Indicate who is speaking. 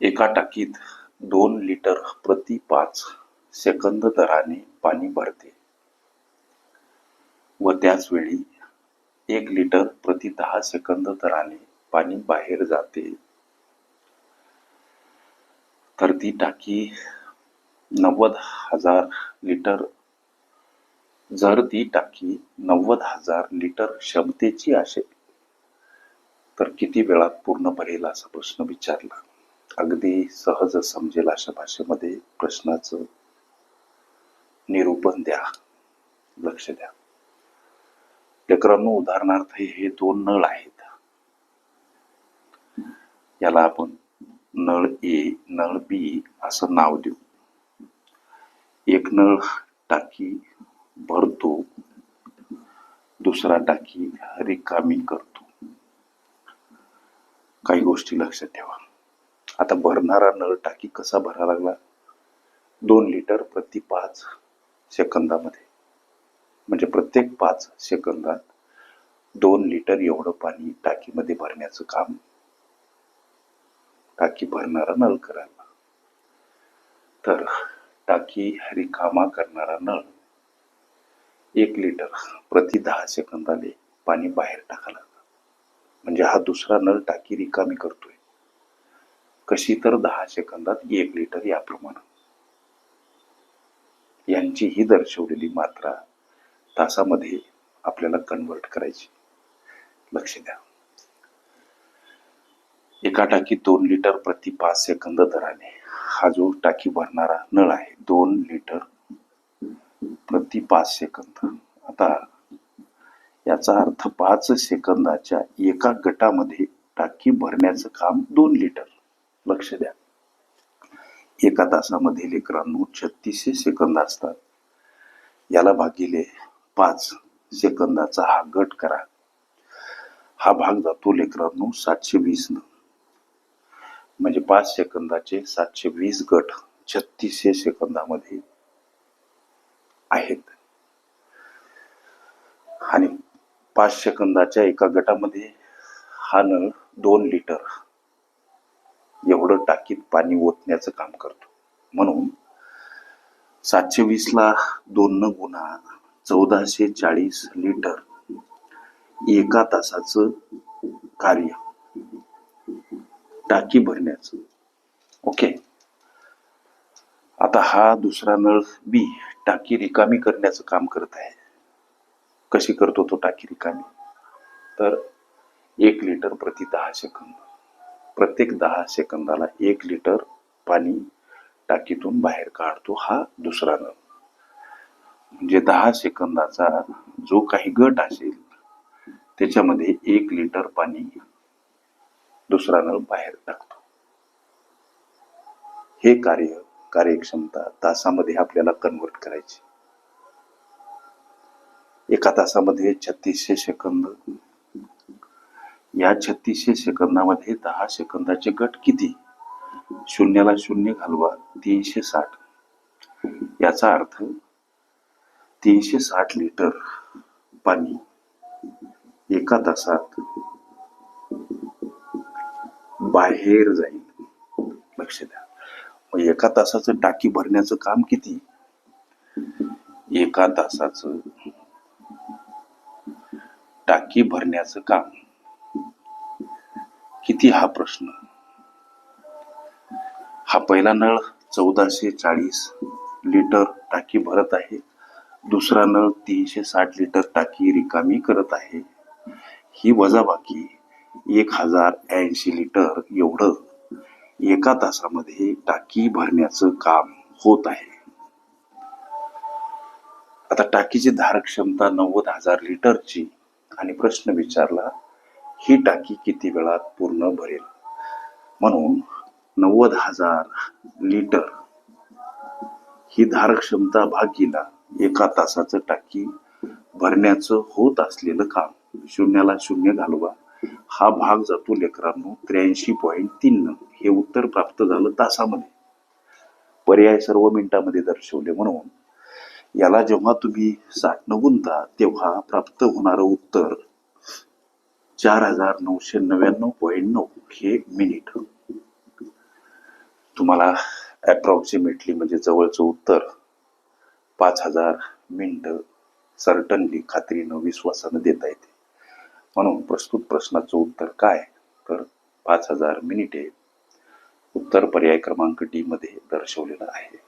Speaker 1: एका टाकीत दोन लिटर प्रति पाच सेकंद दराने पाणी भरते. व त्याच वेळी एक लिटर प्रति दहा सेकंद दराने पाणी बाहेर जाते. तर ती टाकी नव्वद हजार लिटर जर ती टाकी नव्वद हजार लिटर क्षमतेची असेल तर किती वेळात पूर्ण भरेल असा प्रश्न विचारला? अगदी सहज समजेल अशा भाषेमध्ये प्रश्नाचं निरूपण द्या. लक्ष द्या. लेकरांनो उदाहरणार्थ हे दोन नळ आहेत. याला आपण नळ ए नळ बी असं नाव देऊ. एक नळ टाकी भरतो दुसरा टाकी रिकामी करतो. काही गोष्टी लक्षात ठेवा. आता भरणारा नळ टाकी कसा भरा लागला? दोन लिटर प्रति पाच सेकंदामध्ये. म्हणजे प्रत्येक पाच सेकंदात दोन लिटर एवढं पाणी टाकीमध्ये भरण्याचं काम. टाकी भरणारा नळ करायला. तर टाकी रिकामा करणारा नळ एक लिटर प्रति दहा सेकंदाले पाणी बाहेर टाकायला म्हणजे हा दुसरा नळ टाकी रिकामी करतोय. कशी तर दहा सेकंदात एक लिटर याप्रमाणे. यांची ही दर्शवलेली मात्रा तासामध्ये आपल्याला कन्वर्ट करायची. लक्ष द्या. एका टाकीत दोन लिटर प्रति पाच सेकंद दराने हा जो टाकी भरणारा नळ आहे दोन लिटर प्रति पाच सेकंद. आता याचा अर्थ पाच सेकंदाच्या एका गटामध्ये टाकी भरण्याचं काम दोन लिटर. लक्ष द्या. एका तासामध्ये लेकरांनो छत्तीसशे सेकंद असतात. याला भागिले पाच सेकंदाचा हा गट करा. हा भाग जातो लेकरांनो सातशे वीस न. म्हणजे पाच सेकंदाचे सातशे वीस गट छत्तीसशे सेकंदामध्ये आहेत. आणि पाच सेकंदाच्या एका गटामध्ये हा नळ दोन लिटर एवढं टाकीत पाणी ओतण्याचं काम करतो. म्हणून सातशे वीस ला दोन न गुन्हा चौदाशे चाळीस लिटर एका तासाचं कार्य. टाकी भरण्याचं. ओके? आता हा दुसरा नळ बी टाकी रिकामी करण्याचं काम करत आहे. कशी करतो तो टाकी रिकामी? तर एक लिटर प्रति दहा सेकंद. प्रत्येक दहा सेकंदाला एक लिटर पाणी टाकीतून बाहेर काढतो हा दुसरा नळ. म्हणजे दहा सेकंदाचा जो काही गट असेल त्याच्यामध्ये एक लिटर पाणी दुसरा नळ बाहेर टाकतो. हे कार्य कार्यक्षमता तासामध्ये आपल्याला कन्वर्ट करायची. एका तासामध्ये छत्तीसशे सेकंद या छत्तीसशे सेकंदामध्ये दहा सेकंदाचे गट किती? शून्याला शून्य घालवा तीनशे साठ. याचा अर्थ तीनशे साठ लिटर पाणी एका तासात बाहेर जाईल. लक्ष द्या. मग एका तासाचं टाकी भरण्याचं काम किती? एका तासाचं टाकी भरण्याचं काम. किती हा प्रश्न? हा पहिला नळ चौदाशे चाळीस लिटर टाकी भरत आहे. दुसरा नळ तीनशे साठ लिटर टाकी रिकामी करत आहे. ही वजाबाकी एक हजार ऐंशी लिटर एवढं एका तासामध्ये टाकी भरण्याचं काम होत आहे. आता टाकीची धारक क्षमता नव्वद हजार लिटरची आणि प्रश्न विचारला ही टाकी किती वेळात पूर्ण भरेल? म्हणून नव्वद हजार लिटर ही धारक क्षमता भागीला एका तासाचं टाकी भरण्याचं होत असलेलं काम. शून्याला शून्य घालवा. हा भाग जातो लेकरांनो त्र्याऐंशी पॉईंट तीन हे उत्तर प्राप्त झालं तासामध्ये. पर्याय सर्व मिनिटामध्ये दर्शवले म्हणून याला जेव्हा तुम्ही साठ न गुंता तेव्हा प्राप्त होणारं उत्तर चार हजार नऊशे नव्याण्णव पॉईंट नऊ हे मिनिट तुम्हाला अप्रॉक्सिमेटली म्हणजे जवळचं उत्तर पाच हजार मिनिटं सर्टनली खात्रीनं विश्वासानं देता येते. म्हणून प्रस्तुत प्रश्नाचं उत्तर काय? तर पाच हजार मिनिटे उत्तर पर्याय क्रमांक डी मध्ये दर्शवलेलं आहे.